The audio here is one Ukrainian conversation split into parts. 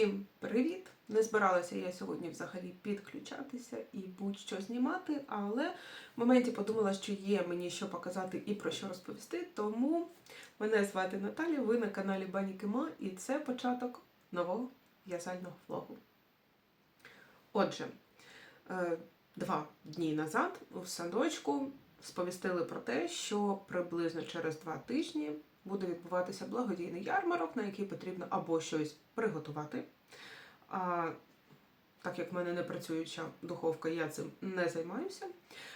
Всім привіт! Не збиралася я сьогодні взагалі підключатися і будь-що знімати, але в моменті подумала, що є мені що показати і про що розповісти. Тому мене звати Наталя, ви на каналі Бані Кима, і це початок нового в'язального влогу. Отже, е, два дні назад у садочку сповістили про те, що приблизно через два тижні буде відбуватися благодійний ярмарок, на який потрібно або щось приготувати. А так як в мене не працююча духовка, я цим не займаюся,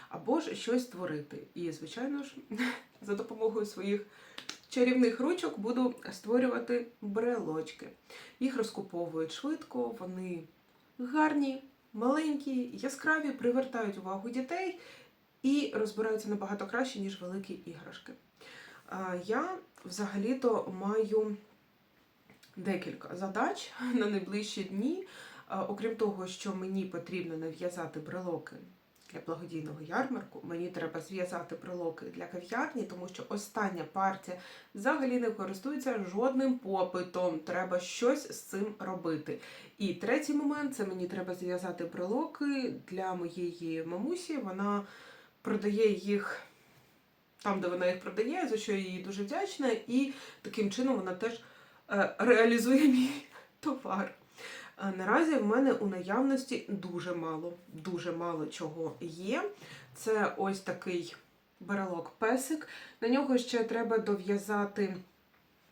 або ж щось створити. І, звичайно ж, за допомогою своїх чарівних ручок буду створювати брелочки. Їх розкуповують швидко, вони гарні, маленькі, яскраві, привертають увагу дітей і розбираються набагато краще, ніж великі іграшки. Я взагалі-то маю декілька задач на найближчі дні. Окрім того, що мені потрібно нав'язати брелоки для благодійного ярмарку, мені треба зв'язати брелоки для кав'ярні, тому що остання партія взагалі не користується жодним попитом. Треба щось з цим робити. І третій момент це мені треба зв'язати брелоки для моєї мамусі. Вона продає їх там, де вона їх продає, за що я їй дуже вдячна, і таким чином вона теж реалізує мій товар. Е, Наразі в мене у наявності дуже мало, дуже мало чого є. Це ось такий берелок песик. На нього ще треба дов'язати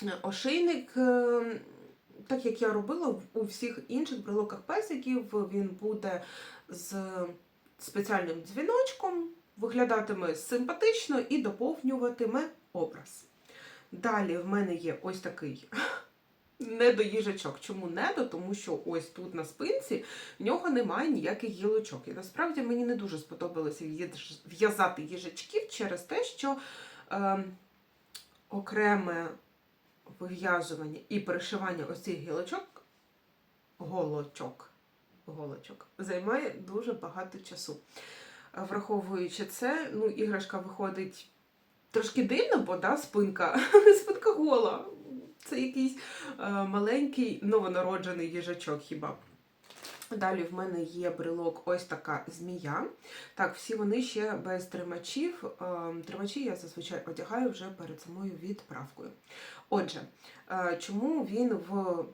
е, ошейник. е, Так як я робила у всіх інших брелоках песиків, він буде з спеціальним дзвіночком, виглядатиме симпатично і доповнюватиме образ. Далі в мене є ось такий недоїжачок. Чому недо? Тому що ось тут на спинці в нього немає ніяких гілочок. І насправді мені не дуже сподобалося в'язати їжачків через те, що е, окреме вив'язування і перешивання ось цих гілочок, голочок, голочок займає дуже багато часу. Враховуючи це, ну, іграшка виходить трошки дивно, бо да, спинка, спинка гола. Це якийсь е, маленький новонароджений їжачок хіба. Далі в мене є брелок ось така змія. Так, всі вони ще без тримачів. Е, Тримачі я зазвичай одягаю вже перед самою відправкою. Отже, е, чому він в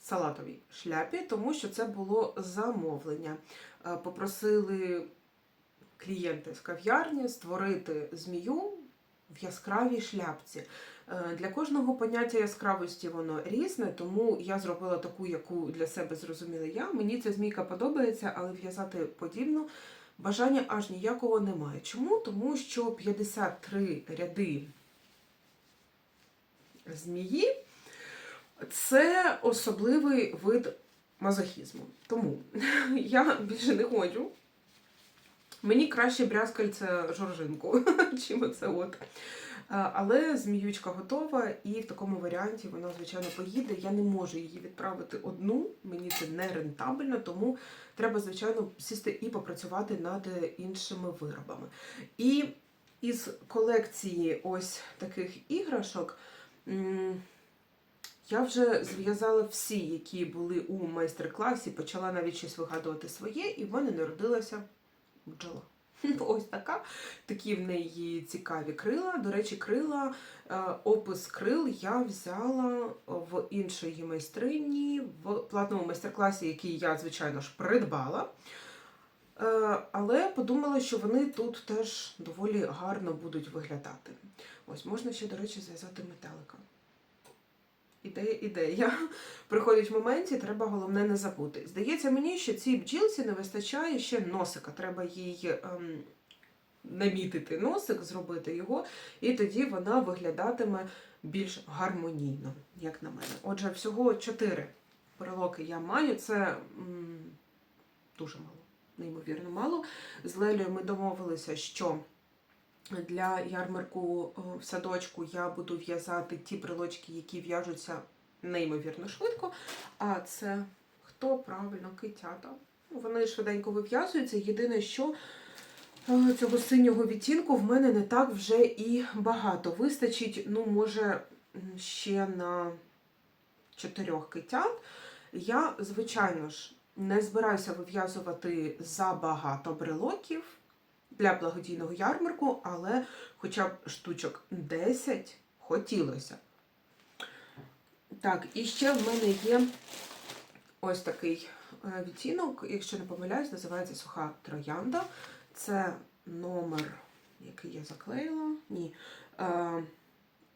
салатовій шляпі? Тому що це було замовлення. Е, Попросили клієнти з кав'ярні створити змію в яскравій шляпці. Е, Для кожного поняття яскравості воно різне, тому я зробила таку, яку для себе зрозуміла я. Мені ця змійка подобається, але в'язати подібну бажання аж ніякого немає. Чому? Тому що 53 ряди змії це особливий вид мазохізму. Тому я більше не ходжу. Мені краще брязкальце жоржинку, чим оце от. Е, Але зміючка готова, і в такому варіанті вона, звичайно, поїде. Я не можу її відправити одну, мені це не рентабельно, тому треба, звичайно, сісти і попрацювати над іншими виробами. І із колекції ось таких іграшок. Я вже зв'язала всі, які були у майстер-класі, почала навіть щось вигадувати своє, і в мене народилася бджола. Ось така. Такі в неї цікаві крила. До речі, крила, е, опис крил я взяла в іншої майстрині в платному майстер-класі, який я, звичайно ж, придбала. Е, Але подумала, що вони тут теж доволі гарно будуть виглядати. Ось можна ще, до речі, зв'язати метелика. Ідея, ідея. Приходить в моменті, треба головне не забути. Здається мені, що цій бджілці не вистачає ще носика. Треба їй ем, намітити носик, зробити його, і тоді вона виглядатиме більш гармонійно, як на мене. Отже, всього чотири перелоки я маю. Це м, дуже мало, неймовірно мало. З Лелею ми домовилися, що. Для ярмарку е, в садочку я буду в'язати ті брелочки, які в'яжуться неймовірно швидко. А це хто правильно китята. Вони швиденько вив'язуються. Єдине, що е, цього синього відтінку в мене не так вже і багато. Вистачить, ну, може, ще на чотирьох китят. Я, звичайно ж, не збираюся вив'язувати забагато брелоків для благодійного ярмарку, але хоча б штучок 10 хотілося. Так, і ще в мене є ось такий е, відтінок, якщо не помиляюсь, називається суха троянда. Це номер, який я заклеїла. Ні. е,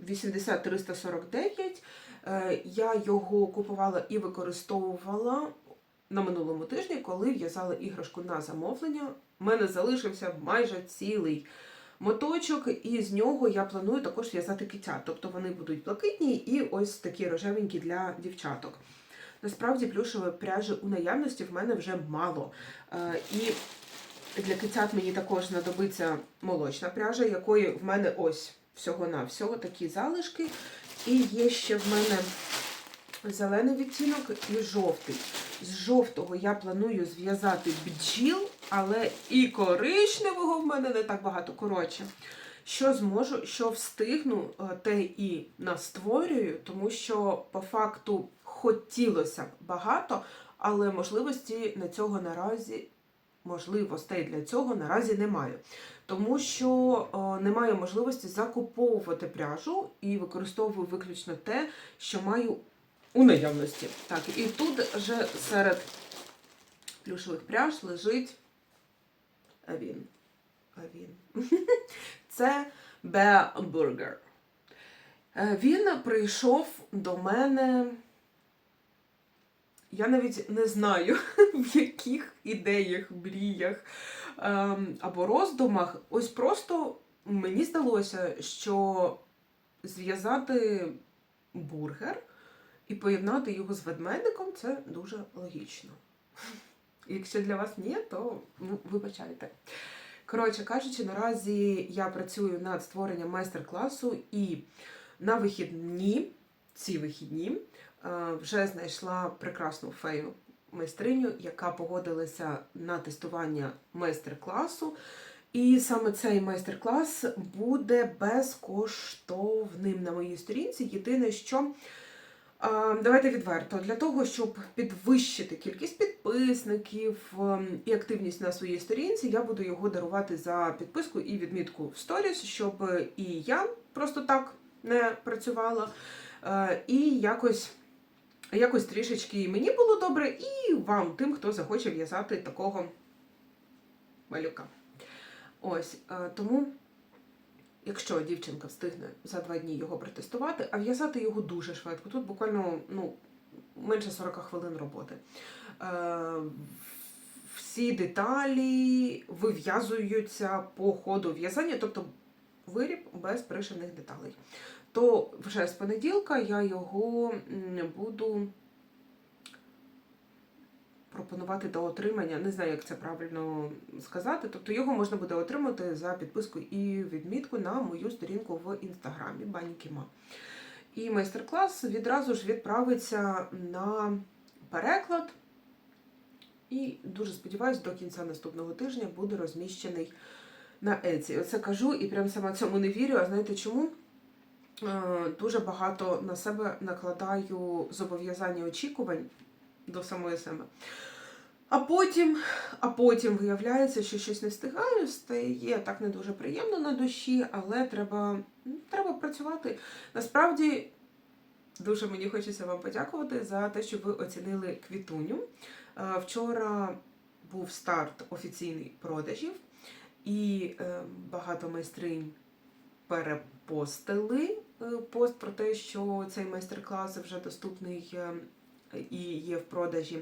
80349. Е, Я його купувала і використовувала на минулому тижні, коли в'язала іграшку на замовлення. У мене залишився майже цілий моточок, і з нього я планую також в'язати киття. Тобто вони будуть блакитні і ось такі рожевенькі для дівчаток. Насправді плюшевої пряжі у наявності в мене вже мало. Е, І для кицят мені також знадобиться молочна пряжа, якої в мене ось всього-навсього такі залишки. І є ще в мене зелений відтінок і жовтий. З жовтого я планую зв'язати бджіл, але і коричневого в мене не так багато. Коротше, що зможу, що встигну, е, те і настворюю, тому що по факту хотілося б багато, але можливості на цього наразі. Можливостей для цього наразі немає, тому що е, немає можливості закуповувати пряжу і використовую виключно те, що маю у наявності. Так, і тут вже серед плюшових пряж лежить він. Він. Це Bear Burger. Е, Він прийшов до мене. Я навіть не знаю, в яких ідеях, мріях ем, або роздумах. Ось просто мені здалося, що зв'язати бургер і поєднати його з ведмедиком це дуже логічно. Якщо для вас ні, то ну, вибачайте. Коротше кажучи, наразі я працюю над створенням майстер-класу і на вихідні, ці вихідні, е, вже знайшла прекрасну фею майстриню, яка погодилася на тестування майстер-класу. І саме цей майстер-клас буде безкоштовним на моїй сторінці. Єдине, що Давайте відверто, для того, щоб підвищити кількість підписників ем, і активність на своїй сторінці, я буду його дарувати за підписку і відмітку в сторіс, щоб і я просто так не працювала, е, і якось, якось трішечки і мені було добре, і вам, тим, хто захоче в'язати такого малюка. Ось, е, тому. Якщо дівчинка встигне за два дні його протестувати, а в'язати його дуже швидко. Тут буквально ну, менше 40 хвилин роботи. Е, всі деталі вив'язуються по ходу в'язання, тобто виріб без пришивних деталей. То вже з понеділка я його буду пропонувати до отримання. Не знаю, як це правильно сказати. Тобто його можна буде отримати за підписку і відмітку на мою сторінку в інстаграмі Банікіма. І майстер-клас відразу ж відправиться на переклад. І дуже сподіваюся, до кінця наступного тижня буде розміщений на Еці. Оце кажу і прям сама цьому не вірю. А знаєте чому? Е, Дуже багато на себе накладаю зобов'язання очікувань до самої себе. А потім, а потім виявляється, що щось не встигаю, стає так не дуже приємно на душі, але треба, ну, треба працювати. Насправді, дуже мені хочеться вам подякувати за те, що ви оцінили квітуню. Е, Вчора був старт офіційний продажів, і е, багато майстринь перепостили е, пост про те, що цей майстер-клас вже доступний і є в продажі.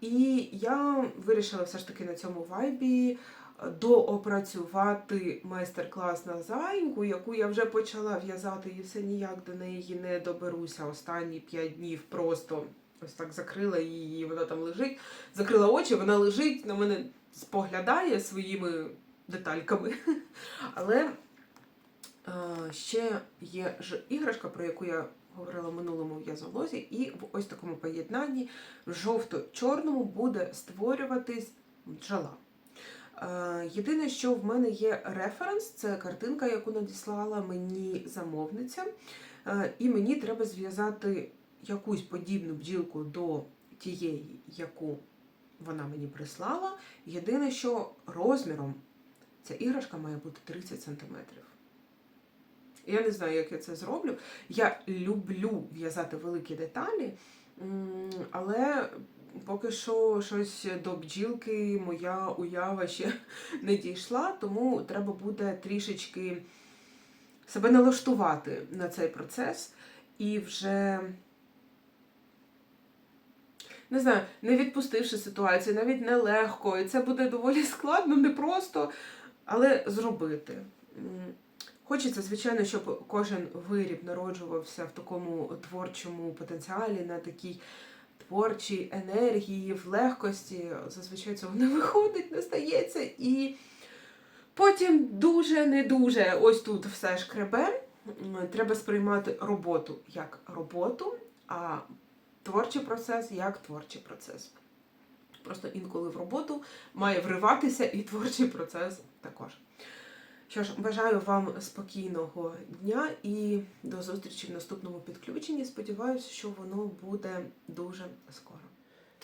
І я вирішила все ж таки на цьому вайбі е, доопрацювати майстер-клас на зайньку, яку я вже почала в'язати і все ніяк до неї не доберуся. Останні 5 днів просто ось так закрила її, вона там лежить. Закрила очі, вона лежить, на мене споглядає своїми детальками. Але е, ще є ж іграшка, про яку я говорила в минулому в'язолозі, і в ось такому поєднанні в жовто-чорному буде створюватись бджола. Е, Єдине, що в мене є референс, це картинка, яку надіслала мені замовниця. Е, І мені треба зв'язати якусь подібну бджілку до тієї, яку вона мені прислала. Єдине, що розміром ця іграшка має бути 30 см. Я не знаю, як я це зроблю. Я люблю в'язати великі деталі, але поки що щось до бджілки моя уява ще не дійшла, тому треба буде трішечки себе налаштувати на цей процес і вже. Не знаю, не відпустивши ситуацію, навіть нелегко, і це буде доволі складно, непросто, але зробити. Хочеться, звичайно, щоб кожен виріб народжувався в такому творчому потенціалі, на такій творчій енергії, в легкості. Зазвичай цього не виходить, не стається. І потім дуже не дуже ось тут все шкребе. М, Треба сприймати роботу як роботу, а творчий процес як творчий процес. Просто інколи в роботу має вриватися і творчий процес також. Що ж, бажаю вам спокійного дня і до зустрічі в наступному підключенні. Сподіваюся, що воно буде дуже скоро.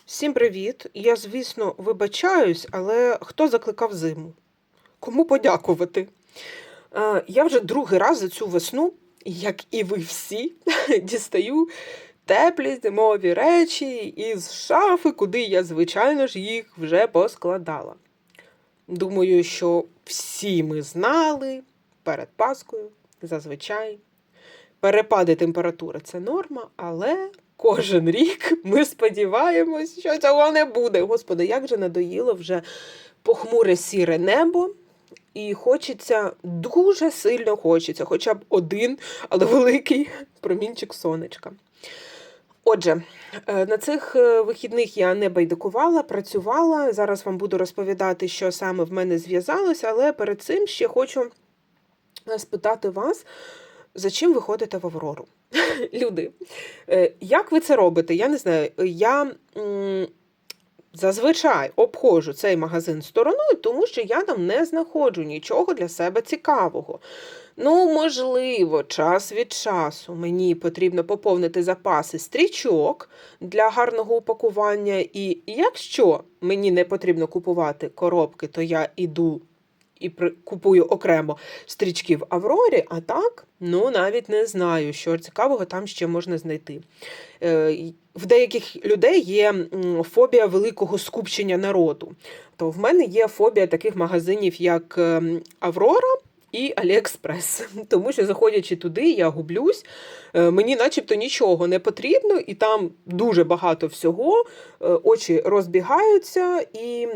Всім привіт! Я, звісно, вибачаюсь, але хто закликав зиму? Кому подякувати? Е, Я вже другий раз за цю весну, як і ви всі, дістаю теплі зимові речі із шафи, куди я, звичайно ж, їх вже поскладала. Думаю, що всі ми знали перед Паскою зазвичай. Перепади температури це норма, але кожен рік ми сподіваємось, що цього не буде. Господи, як же надоїло вже похмуре сіре небо. І хочеться, дуже сильно хочеться, хоча б один, але великий промінчик сонечка. Отже, е, на цих е, вихідних я не байдикувала, працювала. Зараз вам буду розповідати, що саме в мене зв'язалося, але перед цим ще хочу е, спитати вас, за чим ви ходите в Аврору? Люди, як ви це робите? Я не знаю. Я зазвичай обходжу цей магазин стороною, тому що я там не знаходжу нічого для себе цікавого. Ну, можливо, час від часу мені потрібно поповнити запаси стрічок для гарного упакування. І якщо мені не потрібно купувати коробки, то я іду і при- купую окремо стрічки в Аврорі, а так, ну навіть не знаю, що цікавого там ще можна знайти. Е, В деяких людей є фобія великого скупчення народу. То в мене є фобія таких магазинів, як ем, Аврора. І Аліекспрес, тому що заходячи туди, я гублюсь. Е, Мені начебто нічого не потрібно, і там дуже багато всього, е, очі розбігаються і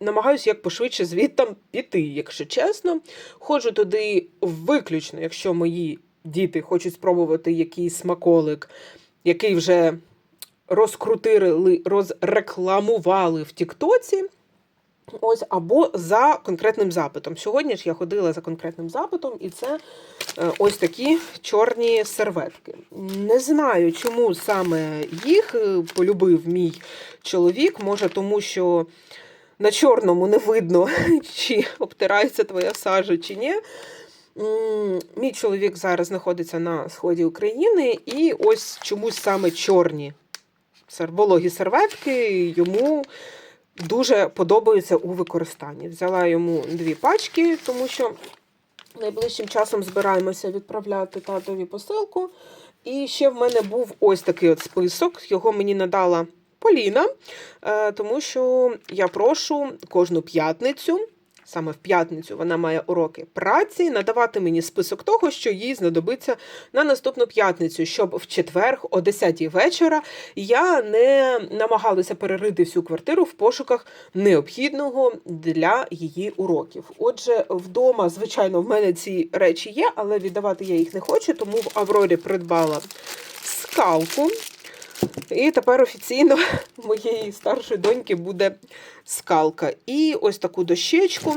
намагаюся як пошвидше звідтам піти, якщо чесно. Ходжу туди виключно, якщо мої діти хочуть спробувати якийсь смаколик, який вже розкрутили, розрекламували в Тіктоці. Ось або за конкретним запитом. Сьогодні ж я ходила за конкретним запитом, і це е, ось такі чорні серветки. Не знаю, чому саме їх е, полюбив мій чоловік. Може, тому що на чорному не видно, чи обтирається твоя сажа, чи ні. Мій чоловік зараз знаходиться на сході України, і ось чомусь саме чорні вологі серветки йому дуже подобаються у використанні. Взяла йому дві пачки, тому що найближчим часом збираємося відправляти татові посилку. І ще в мене був ось такий от список. Його мені надала Поліна, е, тому що я прошу кожну п'ятницю. Саме в п'ятницю вона має уроки праці, надавати мені список того, що їй знадобиться на наступну п'ятницю, щоб в четвер о 10 вечора я не намагалася перерити всю квартиру в пошуках необхідного для її уроків. Отже, вдома, звичайно, в мене ці речі є, але віддавати я їх не хочу, тому в Аврорі придбала скалку. І тепер офіційно моєї старшої доньки буде скалка. І ось таку дощечку.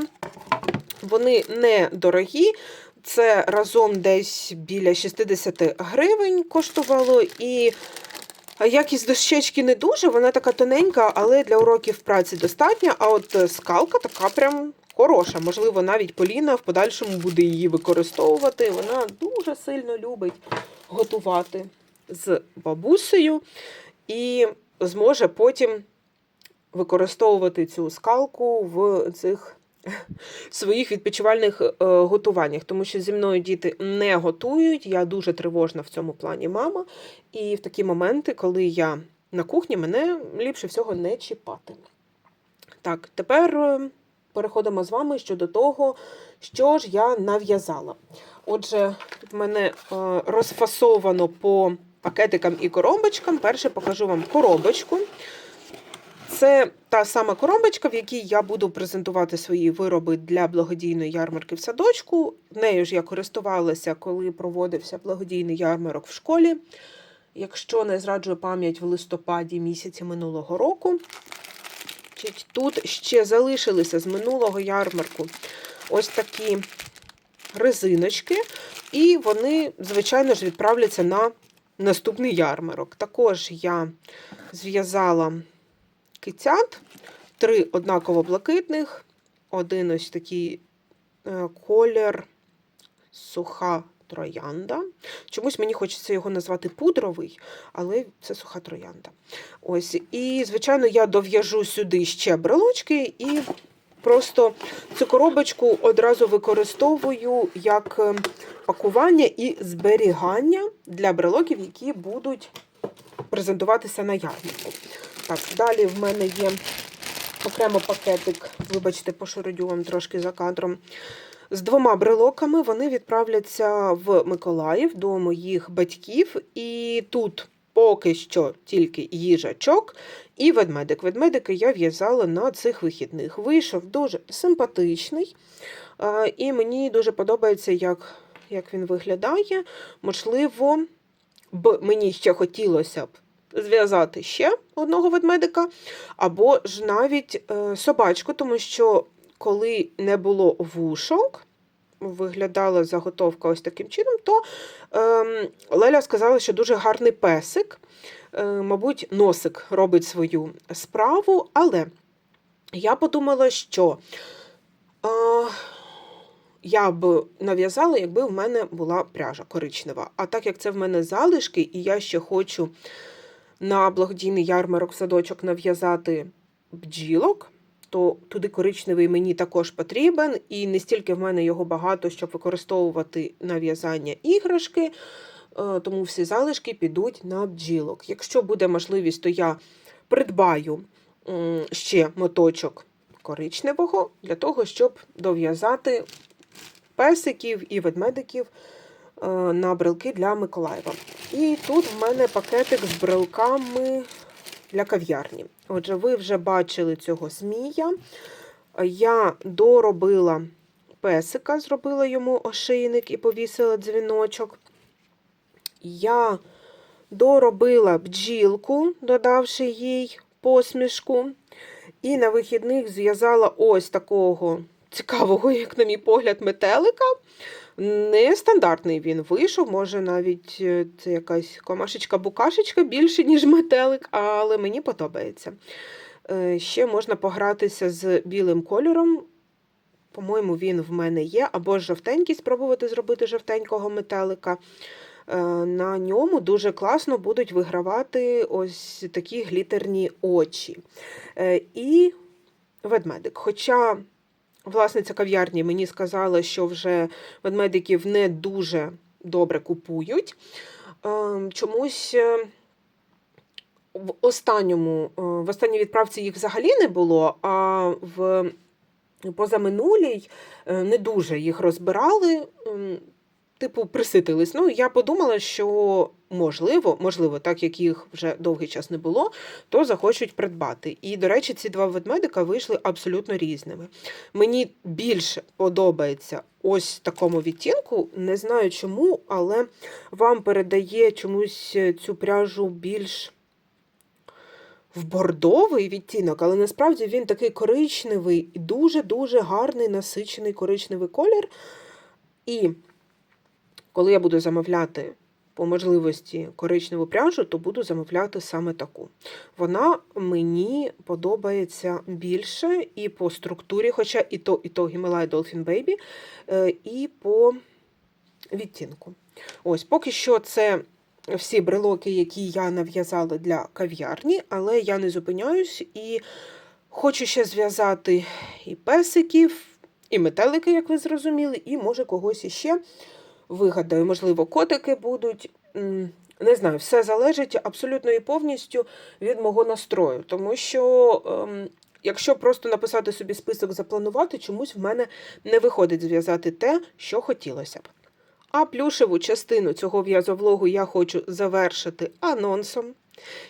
Вони недорогі. Це разом десь біля 60 гривень коштувало. І якість дощечки не дуже, вона така тоненька, але для уроків праці достатня. А от скалка така прям хороша. Можливо, навіть Поліна в подальшому буде її використовувати. Вона дуже сильно любить готувати. З бабусею і зможе потім використовувати цю скалку в цих своїх відпочивальних е, готуваннях, тому що зі мною діти не готують. Я дуже тривожна в цьому плані мама. І в такі моменти, коли я на кухні, мене ліпше всього не чіпати. Так, тепер е, переходимо з вами щодо того, що ж я нав'язала. Отже, тут в мене е, розфасовано по пакетикам і коробочкам. Перше покажу вам коробочку. Це та сама коробочка, в якій я буду презентувати свої вироби для благодійної ярмарки в садочку. Нею ж я користувалася, коли проводився благодійний ярмарок в школі. Якщо не зраджує пам'ять в листопаді місяці минулого року. Тут ще залишилися з минулого ярмарку ось такі резиночки, і вони, звичайно ж, відправляться на наступний ярмарок. Також я зв'язала кицят, три однаково блакитних, один ось такий е, колір суха троянда. Чомусь мені хочеться його назвати пудровий, але це суха троянда. Ось, і, звичайно, я дов'яжу сюди ще брелочки і просто цю коробочку одразу використовую як е, пакування і зберігання для брелоків, які будуть презентуватися на ярмарку. Так, далі в мене є окремо пакетик, вибачте, пошуродю вам трошки за кадром. З двома брелоками вони відправляться в Миколаїв до моїх батьків. І тут поки що тільки їжачок і ведмедик. Ведмедики я в'язала на цих вихідних. Вийшов дуже симпатичний, і мені дуже подобається, як, як він виглядає. Можливо, б мені ще хотілося б зв'язати ще одного ведмедика, або ж навіть е, собачку, тому що коли не було вушок, виглядала заготовка ось таким чином, то е, Леля сказала, що дуже гарний песик. Е, мабуть, носик робить свою справу, але я подумала, що е, я б нав'язала, якби в мене була пряжа коричнева. А так як це в мене залишки, і я ще хочу на благодійний ярмарок садочок нав'язати бджілок, то туди коричневий мені також потрібен, і не стільки в мене його багато, щоб використовувати на в'язання іграшки, е, тому всі залишки підуть на бджілок. Якщо буде можливість, то я придбаю ще моточок коричневого для того, щоб дов'язати песиків і ведмедиків е, на брелки для Миколаєва. І тут в мене пакетик з брелками для кав'ярні. Отже, ви вже бачили цього змія. Я доробила песика, зробила йому ошейник і повісила дзвіночок. Я доробила бджілку, додавши їй посмішку. І на вихідних зв'язала ось такого цікавого, як, на мій погляд, метелика. Нестандартний він вийшов, може навіть е, це якась комашечка-букашечка більше, ніж метелик, але мені подобається. Е, Ще можна погратися з білим кольором. По-моєму, він в мене є, або жовтенький, спробувати зробити жовтенького метелика. Е, На ньому дуже класно будуть вигравати ось такі глітерні очі. І ведмедик. Хоча власниця кав'ярні мені сказала, що вже ведмедиків не дуже добре купують. Е, Чомусь е, в останньому, е, в останній відправці їх взагалі не було, а в позаминулій е, не дуже їх розбирали. ем, Типу, приситились. Ну, я подумала, що можливо, можливо, так як їх вже довгий час не було, то захочуть придбати. І, до речі, ці два ведмедика вийшли абсолютно різними. Мені більше подобається ось такому відтінку. Не знаю чому, але вам передає чомусь цю пряжу більш в бордовий відтінок, але насправді він такий коричневий і дуже-дуже гарний насичений коричневий колір. І коли я буду замовляти по можливості коричневу пряжу, то буду замовляти саме таку. Вона мені подобається більше і по структурі, хоча і то, і то Himalaya Dolphin Baby, е, і по відтінку. Ось, поки що це всі брелоки, які я нав'язала для кав'ярні, але я не зупиняюсь і хочу ще зв'язати і песиків, і метелики, як ви зрозуміли, і може когось іще вигадаю. Можливо, котики будуть. Не знаю, все залежить абсолютно і повністю від мого настрою. Тому що, ем, якщо просто написати собі список, запланувати, чомусь в мене не виходить зв'язати те, що хотілося б. А плюшеву частину цього в'язовлогу я хочу завершити анонсом.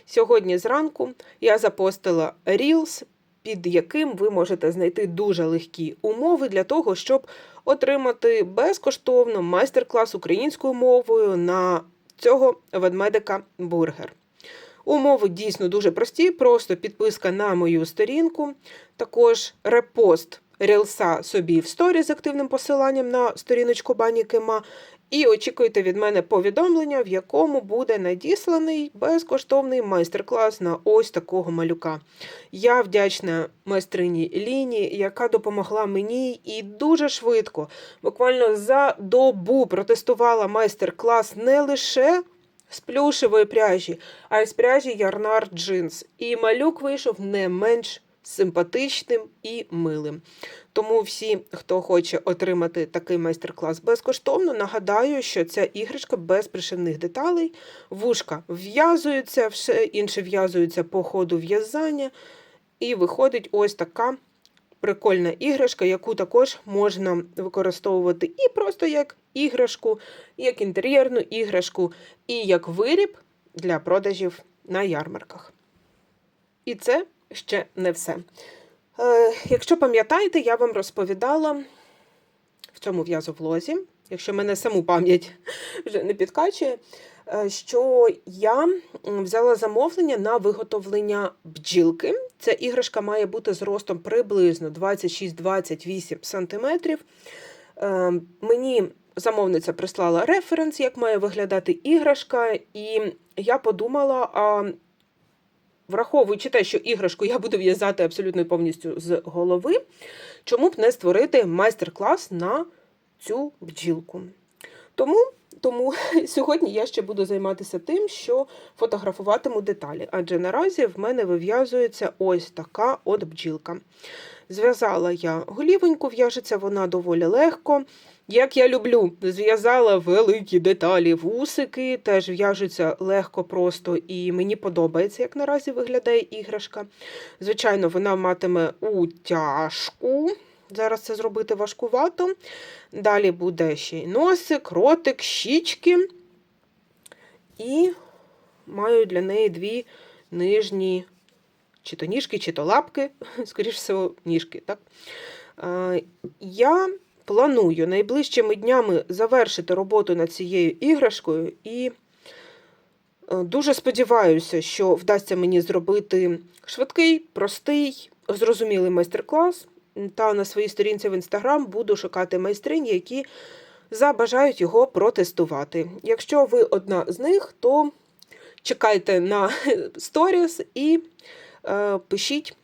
Сьогодні зранку я запостила Reels, під яким ви можете знайти дуже легкі умови для того, щоб отримати безкоштовно майстер-клас українською мовою на цього ведмедика бургер. Умови дійсно дуже прості, просто підписка на мою сторінку, також репост рілса собі в сторі з активним посиланням на сторіночку Бані Кема. І очікуйте від мене повідомлення, в якому буде надісланий безкоштовний майстер-клас на ось такого малюка. Я вдячна майстрині Ліні, яка допомогла мені і дуже швидко, буквально за добу протестувала майстер-клас не лише з плюшевої пряжі, а й з пряжі Ярнар Джинс. І малюк вийшов не менш симпатичним і милим. Тому всі, хто хоче отримати такий майстер-клас безкоштовно, нагадаю, що ця іграшка без пришивних деталей, вушка в'язуються, все інше в'язується по ходу в'язання, і виходить ось така прикольна іграшка, яку також можна використовувати і просто як іграшку, як інтер'єрну іграшку, і як виріб для продажів на ярмарках. І це ще не все. Е, якщо пам'ятаєте, я вам розповідала в цьому в'язовлозі, якщо мене саму пам'ять вже не підкачує, е, що я взяла замовлення на виготовлення бджілки. Ця іграшка має бути зростом приблизно 26-28 см. Е, Мені замовниця прислала референс, як має виглядати іграшка, і я подумала, а враховуючи те, що іграшку я буду в'язати абсолютно повністю з голови, чому б не створити майстер-клас на цю бджілку. Тому, тому сьогодні я ще буду займатися тим, що фотографуватиму деталі, адже наразі в мене вив'язується ось така от бджілка. Зв'язала я голівоньку, в'яжеться вона доволі легко. Як я люблю, зв'язала великі деталі, вусики, теж в'яжуться легко, просто, і мені подобається, як наразі виглядає іграшка. Звичайно, вона матиме утяжку. Зараз це зробити важкувато. Далі буде ще й носик, ротик, щічки. І маю для неї дві нижні чи то ніжки, чи то лапки, скоріш всього, ніжки. Так? Я планую найближчими днями завершити роботу над цією іграшкою і е, дуже сподіваюся, що вдасться мені зробити швидкий, простий, зрозумілий майстер-клас. Та на своїй сторінці в інстаграм буду шукати майстринь, які забажають його протестувати. Якщо ви одна з них, то чекайте на сторіс і е, пишіть.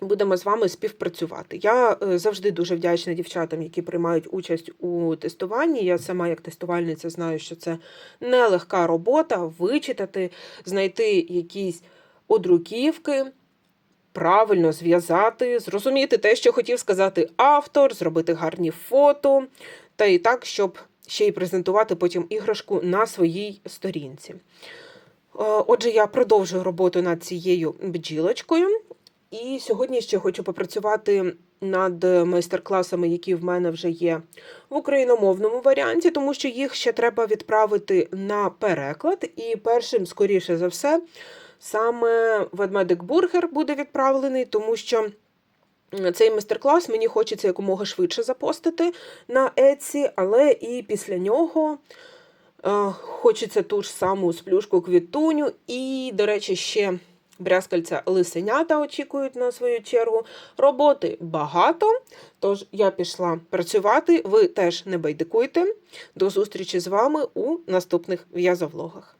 Будемо з вами співпрацювати. Я е, завжди дуже вдячна дівчатам, які приймають участь у тестуванні. Я сама, як тестувальниця, знаю, що це нелегка робота вичитати, знайти якісь одруківки, правильно зв'язати, зрозуміти те, що хотів сказати автор, зробити гарні фото, та і так, щоб ще й презентувати потім іграшку на своїй сторінці. Е, Отже, я продовжую роботу над цією бджілочкою. І сьогодні ще хочу попрацювати над майстер-класами, які в мене вже є в україномовному варіанті, тому що їх ще треба відправити на переклад. І першим, скоріше за все, саме ведмедик бургер буде відправлений, тому що. Цей майстер-клас мені хочеться якомога швидше запостити на Etsy, але і після нього е, хочеться ту ж саму сплюшку квітуню. І, до речі, ще брязкальця лисенята очікують на свою чергу. Роботи багато, тож я пішла працювати. Ви теж не байдикуйте. До зустрічі з вами у наступних в'язовлогах.